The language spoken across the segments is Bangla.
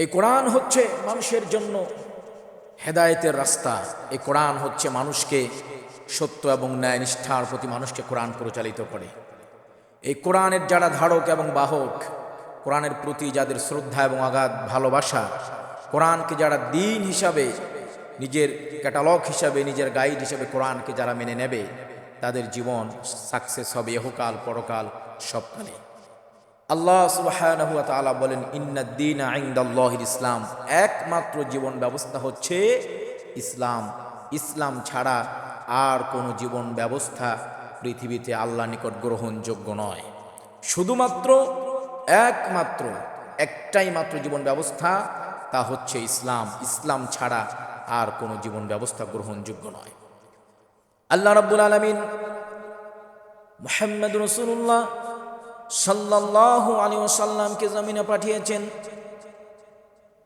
এই কোরআন হচ্ছে মানুষের জন্য হেদায়েতের রাস্তা। এই কোরআন হচ্ছে মানুষকে সত্য এবং ন্যায় নিষ্ঠার প্রতি মানুষকে কোরআন পরিচালিত করে। এই কোরআনের যারা ধারক এবং বাহক, কোরআনের প্রতি যাদের শ্রদ্ধা এবং আঘাত, ভালোবাসা, কোরআনকে যারা দিন হিসাবে, নিজের ক্যাটালগ হিসাবে, নিজের গাইড হিসাবে কোরআনকে যারা মেনে নেবে, তাদের জীবন সাকসেস হবে, এহকাল, পরকাল সবকালে আল্লাহ ওয়া বলেন ইন্নাদ্দিন ইনদাল্লাহিল ইসলাম। একমাত্র জীবন ব্যবস্থা হচ্ছে ইসলাম। ইসলাম ছাড়া আর কোনো জীবন ব্যবস্থা পৃথিবীতে আল্লাহ নিকট গ্রহণযোগ্য নয়। শুধুমাত্র, একমাত্র, একটাই মাত্র জীবন ব্যবস্থা, তা হচ্ছে ইসলাম। ইসলাম ছাড়া আর কোনো জীবন ব্যবস্থা গ্রহণযোগ্য নয়। আল্লাহ রাব্বুল আলামিন মুহাম্মদ রসুল্লাহ সাল্লাল্লাহু আলাইহি ওয়াসাল্লামকে জমিনে পাঠিয়েছেন।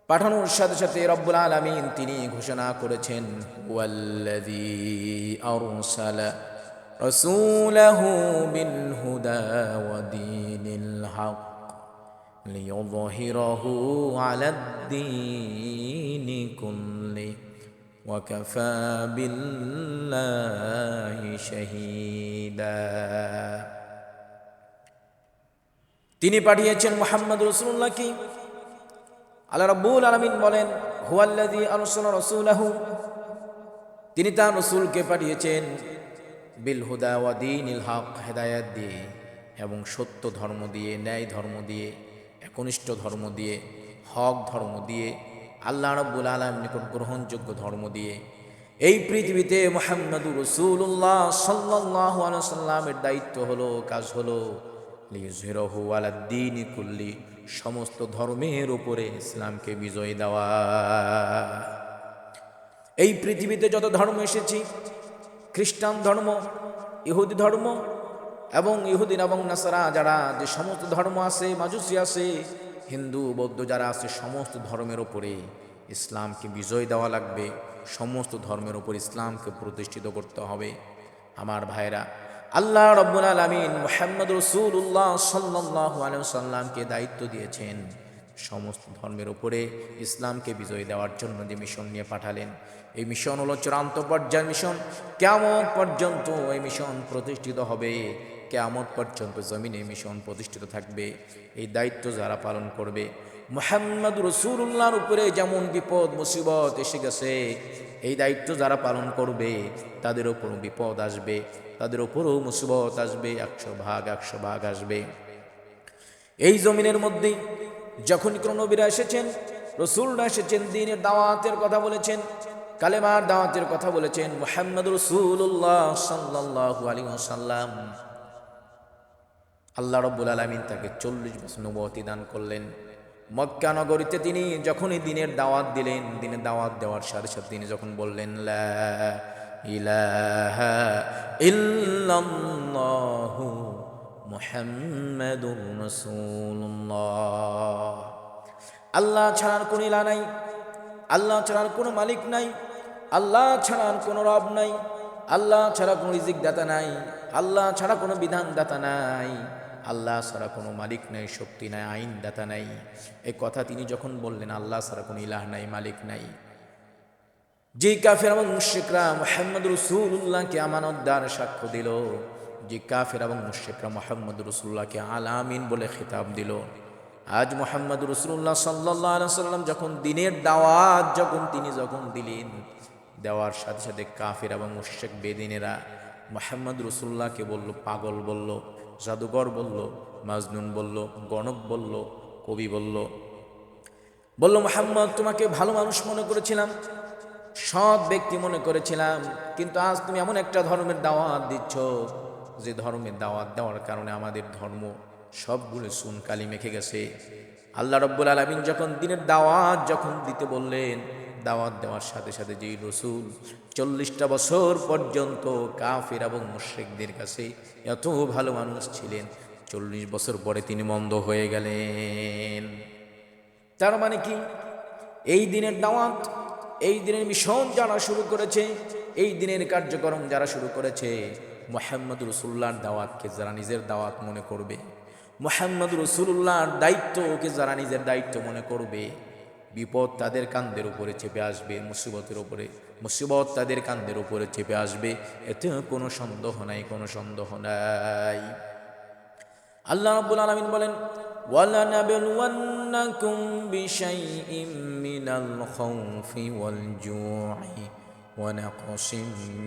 পাঠানোর সাথে সাথে রব্বুল আলামিন তিনি ঘোষণা করেছেন, ওয়াল্লাযী আরসালা রাসূলাহু বিল হুদা ওয়া দীনিল হক লিইয়ুযহিরাহু আলাদ-দীনি কুল্লি ওয়াকাফা বিল্লাহি শাহীদা। তিনি পাঠিয়েছেন মোহাম্মদ রসুল্লাহকে আল্লাহ রাব্বুল আলমিন বলেন হুয়াল্লাদি আলোচনা রসুলাহু? তিনি তার রসুলকে পাঠিয়েছেন, বিল হুদা ওয়াদিন ইল হক, হেদায়াত দিয়ে এবং সত্য ধর্ম দিয়ে, ন্যায় ধর্ম দিয়ে, একনিষ্ঠ ধর্ম দিয়ে, হক ধর্ম দিয়ে, আল্লাহ রব্বুল আলম নিকট গ্রহণযোগ্য ধর্ম দিয়ে। এই পৃথিবীতে মোহাম্মদুর রসুল্লাহ সাল্লাহ সাল্লামের দায়িত্ব হলো, কাজ হলো লিজহিরহু আলাদ্দিন কুল্লি, সমস্ত ধর্মের উপরে ইসলামকে বিজয় দেওয়া। এই পৃথিবীতে যত ধর্ম এসেছি, খ্রিস্টান ধর্ম, ইহুদি ধর্ম এবং ইহুদিন এবং নাসারা, যারা যে সমস্ত ধর্ম আছে, মাজুসি আছে, হিন্দু, বৌদ্ধ যারা আছে, সমস্ত ধর্মের উপরে ইসলামকে বিজয় দেওয়া লাগবে। সমস্ত ধর্মের উপর ইসলামকে প্রতিষ্ঠিত করতে হবে। আমার ভাইরা আল্লাহ রব্বুল আলমিন মোহাম্মদ রসুল্লাহ সাল্লাহ সাল্লামকে দায়িত্ব দিয়েছেন। সমস্ত ধর্মের উপরে ইসলামকে বিজয় দেওয়ার জন্য যে মিশন নিয়ে পাঠালেন। এই মিশন হলো চূড়ান্ত পর্যায়ের মিশন কেমন পর্যন্ত এই মিশন প্রতিষ্ঠিত হবে। কেমন পর্যন্ত জমিনে মিশন প্রতিষ্ঠিত থাকবে। এই দায়িত্ব যারা পালন করবে মোহাম্মদ রসুল্লাহর উপরে যেমন বিপদ, মুসিবত এসে গেছে, এই দায়িত্ব যারা পালন করবে, তাদের ওপরও বিপদ আসবে, তাদের ওপরও মুসিবত আসবে, একশো ভাগ একশো ভাগ আসবে। এই জমিনের মধ্যে যখন কোনো নবীরা এসেছেন, রসুলরা এসেছেন, দিনের দাওয়াতের কথা বলেছেন, কালেমার দাওয়াতের কথা বলেছেন মোহাম্মদ রসুল্লাহ সাল্লাহ আলী সাল্লাম আল্লাহ রব্বুল আলমিন তাকে চল্লিশ বছর নবতী দান করলেন। মক্কা নগরীতে তিনি যখনই দিনের দাওয়াত দিলেন, দিনের দাওয়াত দেওয়ার সাথে সাথে তিনি যখন বললেন আল্লাহ ছাড়ার কোনো ইলা নাই, আল্লাহ ছাড়ার কোনো মালিক নাই, আল্লাহ ছাড়ার কোনো রব নাই, আল্লাহ ছাড়া কোনো রিজিক দাতা নাই, আল্লাহ ছাড়া কোনো বিধান দাতা নাই। আল্লাহ ছাড়া কোনো মালিক নাই, শক্তি নাই, আইন দাতা নাই। এই কথা তিনি যখন বললেন, আল্লাহ ছাড়া কোনো ইলাহ নাই, মালিক নাই। যে কাফের এবং মুশ্রিকরা মোহাম্মদ রসুল্লাহকে আমানতদার সাক্ষ্য দিল, যে কাফের এবং মুশ্রিকরা মোহাম্মদ রসুল্লাহকে আলামিন বলে খেতাব দিল। আজ মোহাম্মদ রসুল্লাহ সাল্লাহ সাল্লাম যখন দিনের দাওয়াত যখন তিনি যখন দিলেন, দেওয়ার সাথে সাথে কাফের এবং মুশ্রিক বেদিনেরা মোহাম্মদ রসুল্লাহকে বলল, পাগল বলল জাদুঘর বলল, মাজনুন বলল, গণক বলল, কবি বলল। বলল, মোহাম্মদ, তোমাকে ভালো মানুষ মনে করেছিলাম, সৎ ব্যক্তি মনে করেছিলাম, কিন্তু আজ তুমি এমন একটা ধর্মের দাওয়াত দিচ্ছ, যে ধর্মের দাওয়াত দেওয়ার কারণে আমাদের ধর্ম সবগুলো সুন কালি মেখে গেছে। আল্লাহ রব্বুল আলমিন যখন দিনের দাওয়াত যখন দিতে বললেন দাওয়াত দেওয়ার সাথে সাথে যেই রসুল চল্লিশটা বছর পর্যন্ত কাফির এবং মুশ্রিকদের কাছে এত ভালো মানুষ ছিলেন, চল্লিশ বছর পরে তিনি মন্দ হয়ে গেলেন। তার মানে কি? এই দিনের দাওয়াত, এই দিনের মিশন যারা শুরু করেছে, এই দিনের কার্যক্রম যারা শুরু করেছে, মোহাম্মদ রসুল্লাহর দাওয়াতকে যারা নিজের দাওয়াত মনে করবে, মোহাম্মদ রসুল্লাহর দায়িত্বকে যারা নিজের দায়িত্ব মনে করবে বিপদ তাদের কান্দের উপরে চেপে আসবে মুসিবতের উপরে মুসিবত তাদের কান্দের উপরে চেপে আসবে এতে কোনো সন্দেহ নাই কোনো সন্দেহ নাই আল্লাহ রাব্বুল আলামিন বলেন وَلَنَبْلُوَنَّكُمْ بِشَيْءٍ مِّنَ الْخَوْفِ وَالْجُوعِ وَنَقْصٍ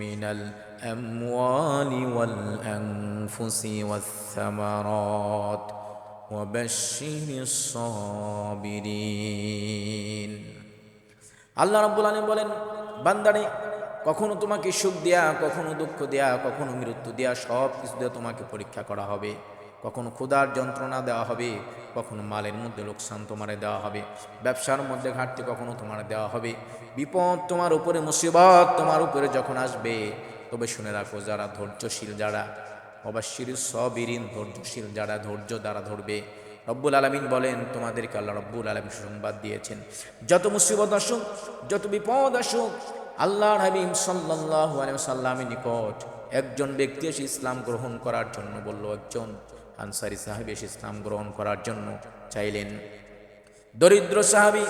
مِّنَ الْأَمْوَالِ وَالْأَنفُسِ وَالثَّمَرَاتِ وَبَشِّرِ الصَّابِرِينَ আল্লাহ রাব্বুল আলামিন বলেন, বান্দারে, কখনো তোমাকে সুখ দেয়া, কখনো দুঃখ দেয়া, কখনো মৃত্যু দেয়া, সব কিছু দিয়ে তোমাকে পরীক্ষা করা হবে। কখনো ক্ষুধার যন্ত্রণা দেওয়া হবে, কখনো মালের মধ্যে লোকসান তোমারে দেওয়া হবে। ব্যবসার মধ্যে ঘাটতি কখনো তোমার দেওয়া হবে। বিপদ তোমার উপরে, মুসিবত তোমার উপরে যখন আসবে, তবে শুনে রাখো যারা ধৈর্যশীল, যারা অবশ্যই সবিরিন, ধৈর্যশীল যারা ধৈর্য দ্বারা ধরবে। রব্বুল আলমিন বলেন, তোমাদেরকে আল্লাহ রব্বুল আলমিন সুসংবাদ দিয়েছেন। যত মুসিবত আসুক, যত বিপদ আসুক আল্লাহ হাবিম সাল্লাহ সাল্লামের নিকট একজন ব্যক্তি এসে ইসলাম গ্রহণ করার জন্য বলল, একজন আনসারি সাহেব এসে ইসলাম গ্রহণ করার জন্য চাইলেন। দরিদ্র সাহাবি,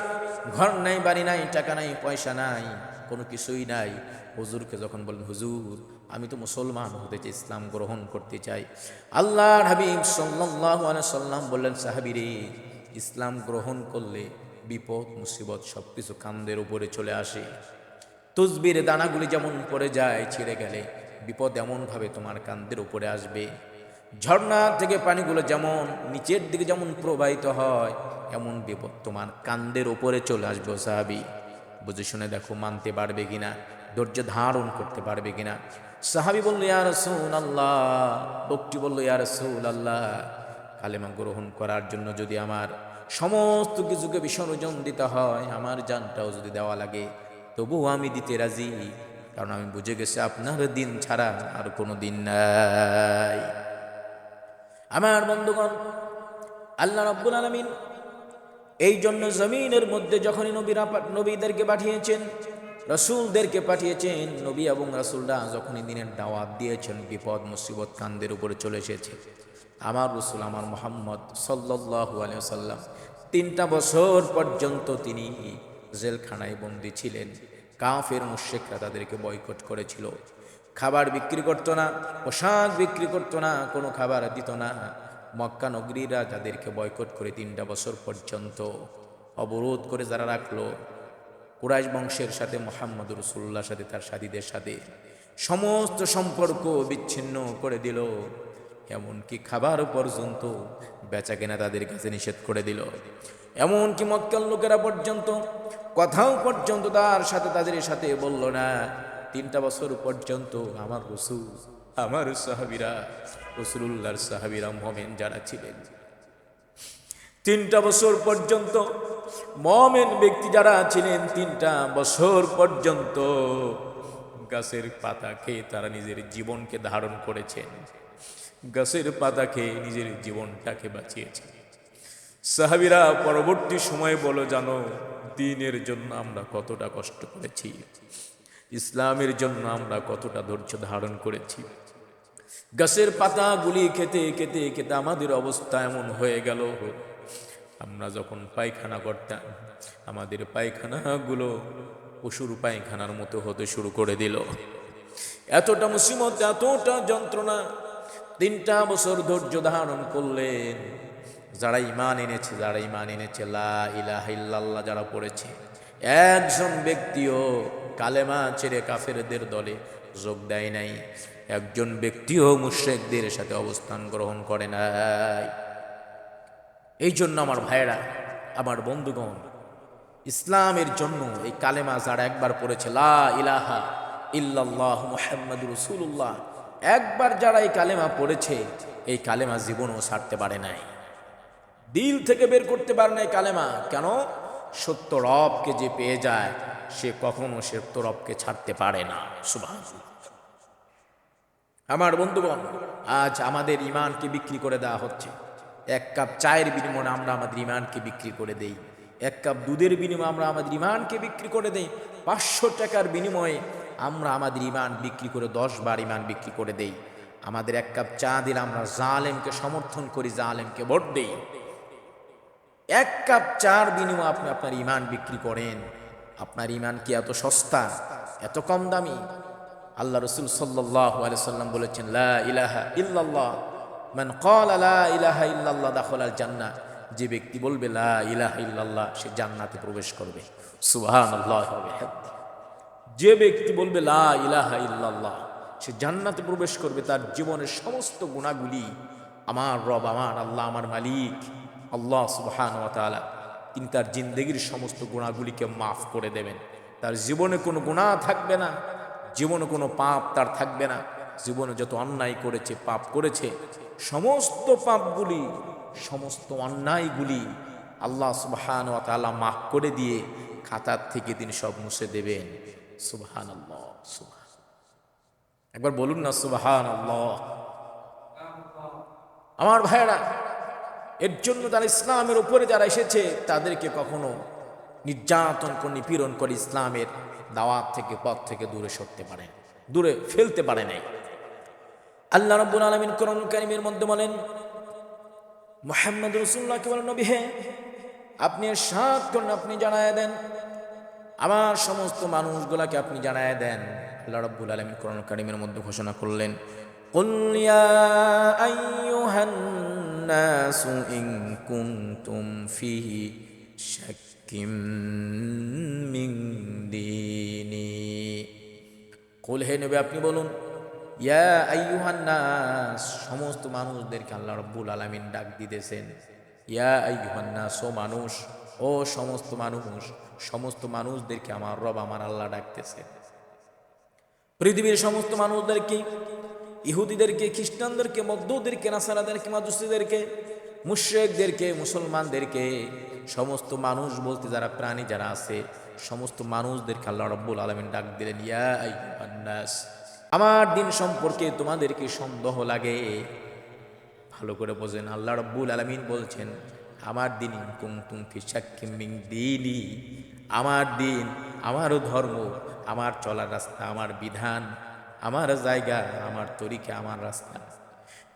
ঘর নাই, বাড়ি নাই, টাকা নাই, পয়সা নাই, কোনো কিছুই নাই। হুজুরকে যখন বললেন, হুজুর, আমি তো মুসলমান হতে চাই, ইসলাম গ্রহণ করতে চাই। আল্লাহর হাবিব সাল্লাহ সাল্লাম বললেন সাহাবি রে ইসলাম গ্রহণ করলে বিপদ, মুসিবত সব কিছু কান্দের উপরে চলে আসে। তুসবির দানাগুলি যেমন পড়ে যায়, ছিঁড়ে গেলে বিপদ এমনভাবে তোমার কান্দের উপরে আসবে। ঝর্ণা থেকে পানিগুলো যেমন নিচের দিকে যেমন প্রবাহিত হয়, এমন বিপদ তোমার কান্দের উপরে চলে আসবে সাহাবি। বুঝে শুনে দেখো, মানতে পারবে কিনা। ধৈর্য ধারণ করতে পারবে কিনা? সাহাবি বলল ইয়ার রসুল আল্লাহ লোকটি বলল, ইয়া রসুল আল্লাহ কালেমা গ্রহণ করার জন্য যদি আমার সমস্ত কিছুকে বিসর্জন দিতে হয়, আমার জানটাও যদি দেওয়া লাগে, তবুও আমি দিতে রাজি, কারণ আমি বুঝে গেছি আপনার দিন ছাড়া আর কোনো দিন নাই। আমার বন্ধুগণ, আল্লাহ রব্বুল আলমিন এই জন্য জমিনের মধ্যে যখনই নবীরা, নবীদেরকে পাঠিয়েছেন রসুলদেরকে পাঠিয়েছেন, নবী এবং রসুলরা যখনই দিনের দাওয়াত দিয়েছেন, বিপদ, মুসিবত কান্দের উপরে চলে এসেছে। আমার রসুল আমার মোহাম্মদ সাল্লাহ সাল্লাম তিনটা বছর পর্যন্ত তিনি জেলখানায় বন্দী ছিলেন। কাফের মুশেকরা তাদেরকে বয়কট করেছিল। খাবার বিক্রি করতো না, পোশাক বিক্রি করতো না, কোনো খাবার দিত না। মক্কা নগরীরা যাদেরকে বয়কট করে তিনটা বছর পর্যন্ত অবরোধ করে যারা রাখল কুরাইশ বংশের সাথে মোহাম্মদ রসুল্লার সাথে, তার সাথীদের সাথে সমস্ত সম্পর্ক বিচ্ছিন্ন করে দিল। এমনকি খাবার পর্যন্ত বেচা কেনা তাদের কাছে নিষেধ করে দিল। এমনকি মক্কাল লোকেরা পর্যন্ত, কথাও পর্যন্ত তার সাথে তাদের সাথে বলল না। তিনটা বছর পর্যন্ত আমার রসুল, আমার সাহাবিরা রসুল্লাহর সাহাবিরা মোমেন যারা ছিলেন। তিনটা বছর পর্যন্ত মমেন ব্যক্তি যারা ছিলেন তিনটা বছর পর্যন্ত গাছের পাতা খেয়ে তারা নিজের জীবনকে ধারণ করেছেন। গাছের পাতা খেয়ে নিজের জীবনটাকে বাঁচিয়েছে সাহাবিরা পরবর্তী সময়ে বলো, জানো, দিনের জন্য আমরা কতটা কষ্ট করেছি। ইসলামের জন্য আমরা কতটা ধৈর্য ধারণ করেছি। গাছের পাতা পাতাগুলি খেতে খেতে খেতে আমাদের অবস্থা এমন হয়ে গেল। আমরা যখন পায়খানা করতাম, আমাদের পায়খানাগুলো পশুর পায়খানার মতো হতে শুরু করে দিল। এতটা মুসিমত এতটা যন্ত্রণা, তিনটা বছর ধৈর্য ধারণ করলেন। যারা ইমান এনেছে, যারা ইমান এনেছে, লা ইলাহা ইল্লাল্লাহ যারা পড়েছে, একজন ব্যক্তিও কালেমা ছেড়ে কাফেরদের দলে যোগ দেয় নাই। একজন ব্যক্তিও মুশ্রেকদের সাথে অবস্থান গ্রহণ করে নাই। এই জন্য আমার ভাইয়েরা, আমার বন্ধুগণ, ইসলামের জন্য এই কালেমা যারা একবার পড়েছে, লা ইলাহা ইল্লাল্লাহ মুহাম্মদ রসুল্লাহ একবার যারা এই কালেমা পড়েছে, এই কালেমা জীবনও ছাড়তে পারে নাই। দিল থেকে বের করতে পারে না এই কালেমা। কেন? সত্য রবকে যে পেয়ে যায়, সে কখনো সত্য রবকে ছাড়তে পারে না। সুবাহ আমার বন্ধুগণ, আজ আমাদের ইমানকে বিক্রি করে দেওয়া হচ্ছে। এক কাপ চায়ের বিনিময়ে আমরা আমাদের ইমানকে বিক্রি করে দেই। এক কাপ দুধের বিনিময়ে আমরা আমাদের ইমানকে বিক্রি করে দেই। পাঁচশো টাকার বিনিময়ে আমরা আমাদের ইমান বিক্রি করে দশ বার ইমান বিক্রি করে দেই। আমাদের এক কাপ চা দিলে আমরা জালেমকে সমর্থন করি, জালেমকে ভোট দেই। এক কাপ চার বিনিময়ে আপনি আপনার ইমান বিক্রি করেন। আপনার ইমান কি এত সস্তা, এত কম দামি? আল্লাহ রসুল সাল্লাহ সাল্লাম বলেছেন, লা ইলাহা ইল্লাল্লাহ। মান ক্বালা লা ইলাহা ইল্লাল্লাহ দাখল আল জান্নাহ। যে ব্যক্তি বলবে লা ইলাহা ইল্লাল্লাহ, সে জান্নাতে প্রবেশ করবে। ওয়া বিহামদিহি। যে ব্যক্তি বলবে লা ইলাহা ইল্লাল্লাহ, সে জান্নাতে প্রবেশ করবে। তার জীবনের সমস্ত গুণাগুলি আমার রব, আমার আল্লাহ, আমার মালিক, আল্লাহ সুবহান তাআলা, তিনি তার জিন্দগির সমস্ত গুণাগুলিকে মাফ করে দেবেন। তার জীবনে কোনো গুণা থাকবে না, জীবনে কোনো পাপ তার থাকবে না। জীবনে যত অন্যায় করেছে, পাপ করেছে, সমস্ত পাপগুলি, সমস্ত অন্যায়গুলি আল্লাহ সুবহান ওয়া তাআলা মাফ করে দিয়ে খাতার থেকে তিনি সব মুছে দেবেন। সুবহান আল্লাহ সুবহান একবার বলুন না সুবহান আল্লাহ আমার ভাইয়েরা, এর জন্য যারা ইসলামের উপরে যারা এসেছে, তাদেরকে কখনো নির্যাতন করে, নিপীড়ন করে ইসলামের দাওয়াত থেকে, পথ থেকে দূরে সরতে পারে, দূরে ফেলতে পারে নাই। আল্লাহ রব্বুল আলমিন করুন কারিমের মধ্যে বলেন মোহাম্মদ রসুল্লাহকে বলেন নবী হে আপনি সাত করুন আপনি জানায় দেন আমার সমস্ত মানুষগুলাকে আপনি জানায় দেন আল্লাহ রব্বুল আলমিন করুন কারিমের মধ্যে ঘোষণা করলেন قل يا أيها الناس إن كنتم في شك من ديني قل হে নবী আপনি বলুন ইয়া সমস্ত মানুষদেরকে আল্লাহ রব্বুল আলামিন ডাক দিতেছেন। ইয়া আইয়ুহান নাস ও মানুষ, ও সমস্ত মানুষ, সমস্ত মানুষদেরকে আমার রব আমার আল্লাহ ডাকতেছে। পৃথিবীর সমস্ত মানুষদেরকে, ইহুদিদেরকে, খ্রিস্টানদেরকে, মধ্যদেরকে, নাসারাদেরকে মাজুসিদেরকে মুশ্রেকদেরকে, মুসলমানদেরকে, সমস্ত মানুষ বলতে যারা প্রাণী যারা আছে, সমস্ত মানুষদেরকে আল্লাহ রব্বুল আলমিন ডাক দিলেন, ইয়া আইয়ুহান্নাস। আমার দিন সম্পর্কে তোমাদেরকে সন্দেহ লাগে। ভালো করে বোঝেন, আল্লাহ রব্বুল আলমিন বলছেন, আমার দিন কুমতুম ফিসাক্ষিমিং দিনই আমার দিন, আমারও ধর্ম, আমার চলার রাস্তা, আমার বিধান, আমার জায়গা, আমার তরিকা, আমার রাস্তা।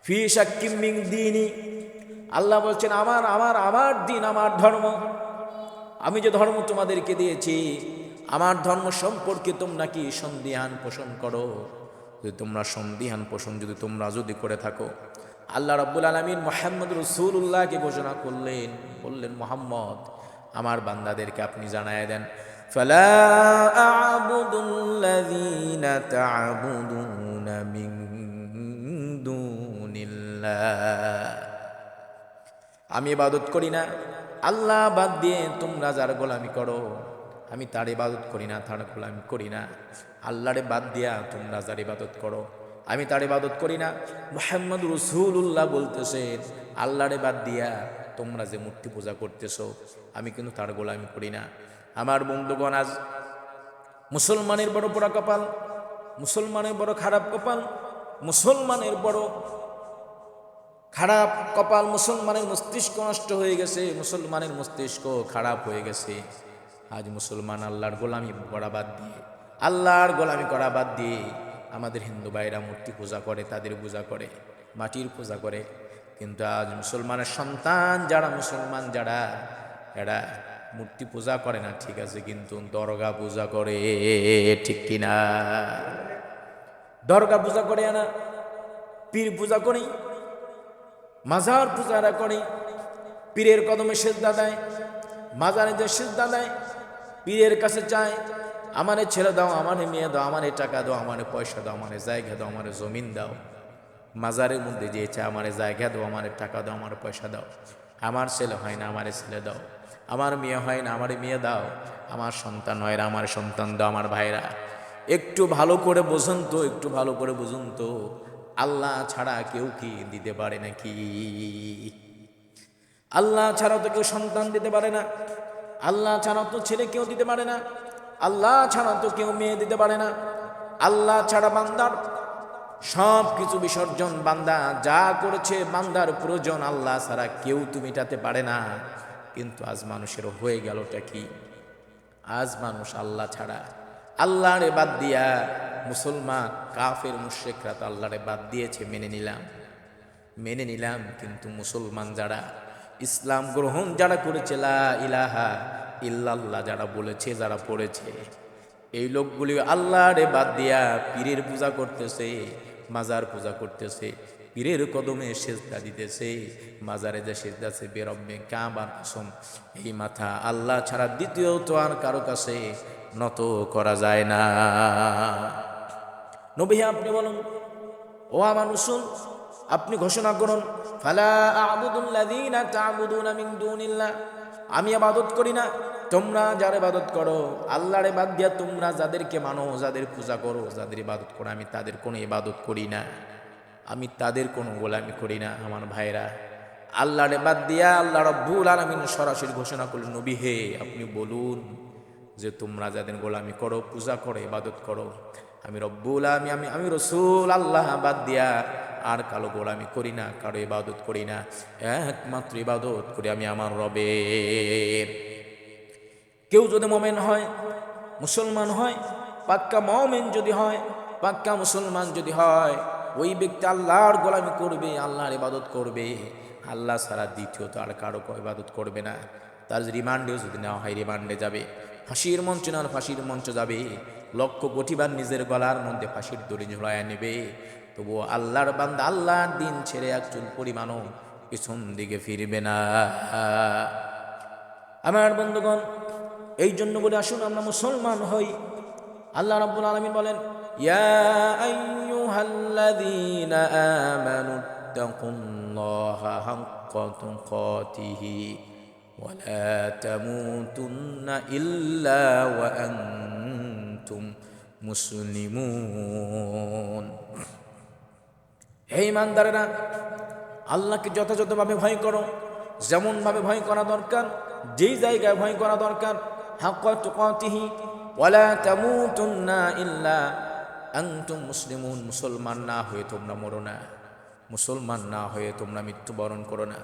ফি সাক্ষিমিং দিনই আল্লাহ বলছেন, আমার আমার আমার দিন, আমার ধর্ম। আমি যে ধর্ম তোমাদেরকে দিয়েছি, আমার ধর্ম সম্পর্কে তোমরা কি সন্দিহান পোষণ করো? যদি তোমরা সন্দিহান পোষণ যদি তোমরা যদি করে থাকো আল্লাহ রব্বুল আলমিন মোহাম্মদ রসুল্লাহকে ঘোষণা করলেন বললেন মোহাম্মদ আমার বান্দাদেরকে আপনি জানায় দেন فلا أعبد الذين تعبدون من دون الله আমি ইবাদত করি না আল্লাহ বাদ দিয়ে তোমরা যার গোলামি করো আমি তার ইবাদত করি না, তার গোলামি করি না। আল্লাহরে বাদ দিয়া তোমরা যার ইবাদত করো। আমি তার ইবাদত করি না। মোহাম্মদ রসুল্লাহ বলতেছেন, আল্লাহরে বাদ দিয়া তোমরা যে মূর্তি পূজা করতেছ, আমি কিন্তু তার গোলামি করি না। আমার বন্ধুগণ, আজ মুসলমানের বড় পোড়া কপাল, মুসলমানের বড় খারাপ কপাল, মুসলমানের বড় খারাপ কপাল মুসলমানের মস্তিষ্ক নষ্ট হয়ে গেছে, মুসলমানের মস্তিষ্ক খারাপ হয়ে গেছে। আজ মুসলমান আল্লাহর গোলামি করা বাদ দিয়ে, আল্লাহর গোলামি করা বাদ দিয়ে আমাদের হিন্দু ভাইরা মূর্তি পূজা করে, তাদের পূজা করে, মাটির পূজা করে। কিন্তু আজ মুসলমানের সন্তান যারা মুসলমান যারা, এরা মূর্তি পূজা করে না, ঠিক আছে, কিন্তু দরগা পূজা করে, ঠিক কিনা? দরগা পূজা করে না, পীর পূজা করি, মাজার পূজারা করে, পীরের কদমে সেজদা দেয়, মাজারে যে সেজদা দেয় পীরের কাছে চায় আমারে ছেলে দাও, আমারে মেয়ে দাও, আমারে টাকা দাও, আমারে পয়সা দাও, আমারে জায়গা দাও, আমারে জমিন দাও। মাজারের মধ্যে যে চায়, আমারে জায়গা দাও, আমারে টাকা দাও, আমার পয়সা দাও। আমার ছেলে হয় না, আমারে ছেলে দাও। আমার মেয়ে হয় না, আমারে মেয়ে দাও। আমার সন্তান হয় না, আমার সন্তান দাও, আমার ভাইরা। একটু ভালো করে বোঝুন তো, একটু ভালো করে বুঝুন তো, আল্লাহ ছাড়া কেউ কি দিতে পারে নাকি? আল্লাহ ছাড়া তো কেউ সন্তান দিতে পারে না। আল্লাহ ছাড়া তো ছেলে কেউ দিতে পারে না। আল্লাহ ছাড়া তো কেউ মেয়ে দিতে পারে না। আল্লাহ ছাড়া বান্দার সব কিছু বিসর্জন বান্দা যা করেছে বান্দার প্রয়োজন আল্লাহ ছাড়া কেউ তো মেটাতে পারে না। কিন্তু আজ মানুষের হয়ে গেলটা কি? আজ মানুষ আল্লাহ ছাড়া। আল্লাহরে বাদ দিয়া মুসলমান, কাফের, মুশ্রেকরা তো আল্লাহরে বাদ দিয়েছে, মেনে নিলাম। মেনে নিলাম, কিন্তু মুসলমান যারা ইসলাম গ্রহণ যারা করেছে, লা ইলাহা ইল্লাল্লাহ যারা বলেছে, যারা পড়েছে, এই লোকগুলি আল্লাহরে বাদ দিয়া পীরের পূজা করতেছে, মাজার পূজা করতেছে, পীরের কদমে সেজদা দিতেছে, মাজারে যে সেজদা আছে, বেরব্বে কাবার কসম, এই মাথা আল্লাহ ছাড়া দ্বিতীয় তো আর কারও কাছে নত করা যায় না। নবী আপনি বলুন, ও আমার রসুল আপনি ঘোষণা করুন, ফালা আমি আবাদত করি না, তোমরা যার ইবাদত করো, আল্লাহর বাদ দিয়া তোমরা যাদেরকে মানো, যাদের পূজা করো, যাদের ইবাদত করো, আমি তাদের কোনো ইবাদত করি না। আমি তাদের কোনো গোলামি করি না, আমার ভাইরা আল্লাহরে বাদ দিয়া আল্লাহ রব্বুল আলামিন সরাসরি ঘোষণা করলেন, নবী হে, আপনি বলুন যে তোমরা যাদের গোলামি করো, পূজা করো, ইবাদত করো, আমি রব্বুল আমি আমি আমি রসুল আল্লাহ বাদ দিয়া আর কালো গোলামি করি না, কারও ইবাদত করি না, একমাত্র ইবাদত করি আমি আমার রবে। কেউ যদি মোমেন হয়, মুসলমান হয়, পাক্কা মমেন যদি হয়, পাক্কা মুসলমান যদি হয়, ওই ব্যক্তি আল্লাহর গোলামি করবে, আল্লাহর ইবাদত করবে। আল্লাহ ছাড়া দ্বিতীয়ত আর কারও ইবাদত করবে না। তার রিমান্ডেও যদি নেওয়া হয়, রিমান্ডে যাবে। ফাঁসির মঞ্চ না ফাঁসির মঞ্চ যাবে। লক্ষ কোটিবার নিজের গলার মধ্যে ফাঁসির দড়ি ঝোলায় নেবে। তবুও আল্লাহর বান্দা আল্লাহর দিন ছেড়ে এক চুল পরিমাণও পিছন দিকে ফিরবে না। আমার বন্ধুগণ, এই জন্য বলে আসুন আমরা মুসলমান হই। আল্লাহ রাব্বুল আলামিন বলেন, ইয়া হে ইমানদারেরা, আল্লাহকে যথাযথভাবে ভয় করো, যেমনভাবে ভয় করা দরকার, যেই জায়গায় ভয় করা দরকার হাক্কা তুকাতিহি ওয়ালা তামুতুন্না ইল্লা আনতুম মুসলিমুন, মুসলমান না হয়ে তোমরা মরো না, মুসলমান না হয়ে তোমরা মৃত্যুবরণ করো না।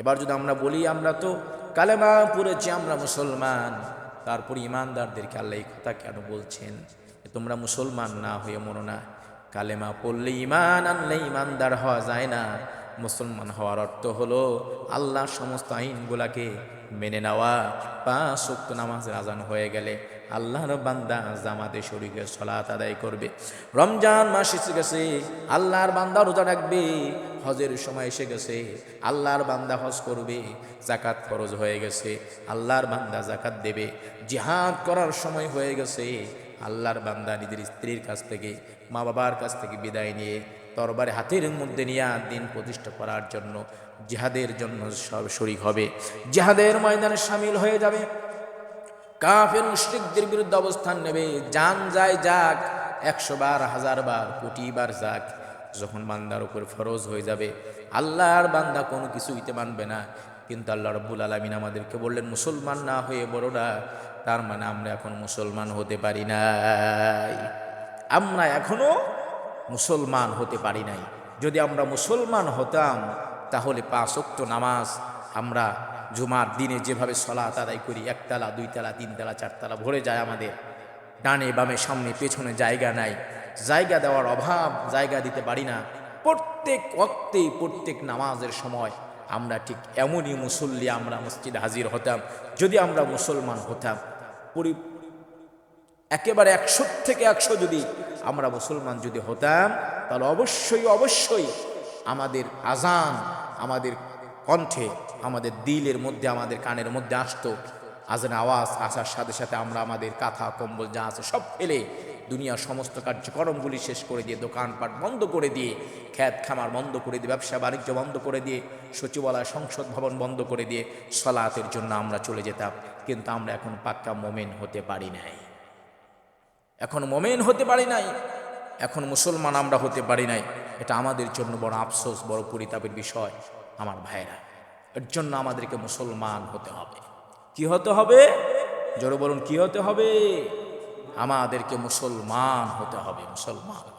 এবার যদি আমরা বলি, আমরা তো কালেমা পড়েছি, আমরা মুসলমান, তারপর ইমানদারদেরকে আল্লাহ এই কথা কেন বলছেন তোমরা মুসলমান না হয়ে মরো না। কালেমা পড়লে ইমান আনলে ইমানদার হওয়া যায় না। মুসলমান হওয়ার অর্থ হলো আল্লাহর সমস্ত আইনগুলাকে মেনে নেওয়া। পাঁচ শক্ত নামাজ আজান হয়ে গেলে আল্লাহর বান্দা জামাতে শরীরে সলাত আদায় করবে। রমজান মাস এসে গেছে, আল্লাহর বান্দা রোজা রাখবে। হজের সময় এসে গেছে, আল্লাহর বান্দা হজ করবে। জাকাত ফরজ হয়ে গেছে, আল্লাহর বান্দা জাকাত দেবে। জিহাদ করার সময় হয়ে গেছে আল্লাহর বান্দা নিজের স্ত্রীর কাছ থেকে, মা বাবার কাছ থেকে বিদায় নিয়ে তরবারে হাতের মধ্যে নিয়ে দিন প্রতিষ্ঠা করার জন্য জিহাদের জন্য সব শরিক হবে। জিহাদের ময়দানে সামিল হয়ে যাবে। কাফের মুশরিকদের বিরুদ্ধে অবস্থান নেবে। যান যায় যাক, একশো বার, হাজার বার, কোটি বার যাক, যখন বান্দার উপর ফরজ হয়ে যাবে। আল্লাহর বান্দা কোনো কিছু হইতে মানবে না। কিন্তু আল্লাহ রব্বুল আলমিন আমাদেরকে বললেন, মুসলমান না হয়ে বড়রা তার মানে আমরা এখন মুসলমান হতে পারি নাই। আমরা এখনও মুসলমান হতে পারি নাই। যদি আমরা মুসলমান হতাম, তাহলে পাঁচক্ত নামাজ আমরা জুমার দিনে যেভাবে সলাত আদায় করি, একতলা, দুইতলা, তিনতলা, চারতলা ভরে যায় আমাদের। ডানে বামে সামনে পেছনে জায়গা নাই। জায়গা দেওয়ার অভাব জায়গা দিতে পারি না। প্রত্যেক অক্তে প্রত্যেক নামাজের সময় আমরা ঠিক এমনই মুসল্লি আমরা মসজিদে হাজির হতাম। যদি আমরা মুসলমান হতাম পরি একেবারে একশো থেকে একশো যদি আমরা মুসলমান যদি হতাম, তাহলে অবশ্যই অবশ্যই আমাদের আজান আমাদের কণ্ঠে, আমাদের দিলের মধ্যে, আমাদের কানের মধ্যে আসতো। আজান আওয়াজ আসার সাথে সাথে আমরা আমাদের কাঁথা, কম্বল যা আছে সব ফেলে দুনিয়ার সমস্ত কার্যক্রমগুলি শেষ করে দিয়ে, দোকানপাট বন্ধ করে দিয়ে, খ্যাত খামার বন্ধ করে দিয়ে, ব্যবসা বাণিজ্য বন্ধ করে দিয়ে, সচিবালয় সংসদ ভবন বন্ধ করে দিয়ে, সলাতের জন্য আমরা চলে যেতাম। কিন্তু আমরা এখন পাক্কা মোমেন হতে পারি নাই। এখন মোমেন হতে পারি নাই, এখন মুসলমান আমরা হতে পারি নাই। এটা আমাদের জন্য বড় আফসোস, বড় পরিতাপের বিষয়, আমার ভাইরা এর জন্য আমাদেরকে মুসলমান হতে হবে। কি হতে হবে? জোরে বলুন, কি হতে হবে? আমাদেরকে মুসলমান হতে হবে, মুসলমান।